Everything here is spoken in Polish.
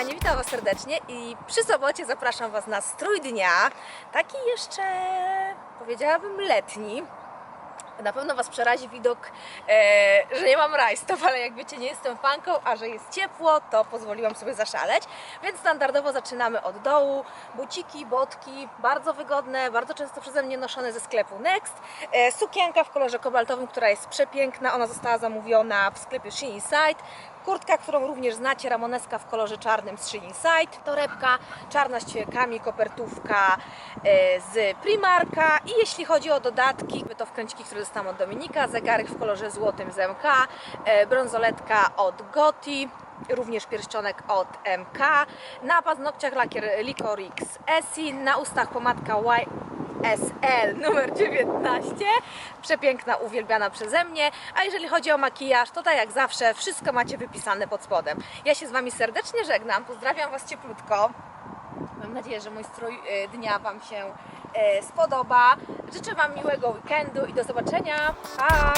kochani, witam Was serdecznie i przy sobocie zapraszam Was na strój dnia, taki jeszcze powiedziałabym letni. Na pewno Was przerazi widok, e, że nie mam rajstop, ale jak wiecie, nie jestem fanką, a że jest ciepło, to pozwoliłam sobie zaszaleć. Więc standardowo zaczynamy od dołu. Buciki, botki, bardzo wygodne, bardzo często przeze mnie noszone ze sklepu Next. E, sukienka w kolorze kobaltowym, która jest przepiękna, ona została zamówiona w sklepie Shein Inside. Kurtka, którą również znacie, ramoneska w kolorze czarnym z Shein Inside. Torebka czarna z kopertówka e, z Primarka. I jeśli chodzi o dodatki, to wkręciki, które dostałam od Dominika, zegarek w kolorze złotym z MK, e, brązoletka od Goti, również pierścionek od MK, na paznokciach lakier Licorix Essie, na ustach pomadka YSL numer 19, przepiękna, uwielbiana przeze mnie, a jeżeli chodzi o makijaż, to tak jak zawsze, wszystko macie wypisane pod spodem. Ja się z Wami serdecznie żegnam, pozdrawiam Was cieplutko, Mam nadzieję, że mój strój e, dnia Wam się e, spodoba. Życzę Wam miłego weekendu i do zobaczenia. Pa!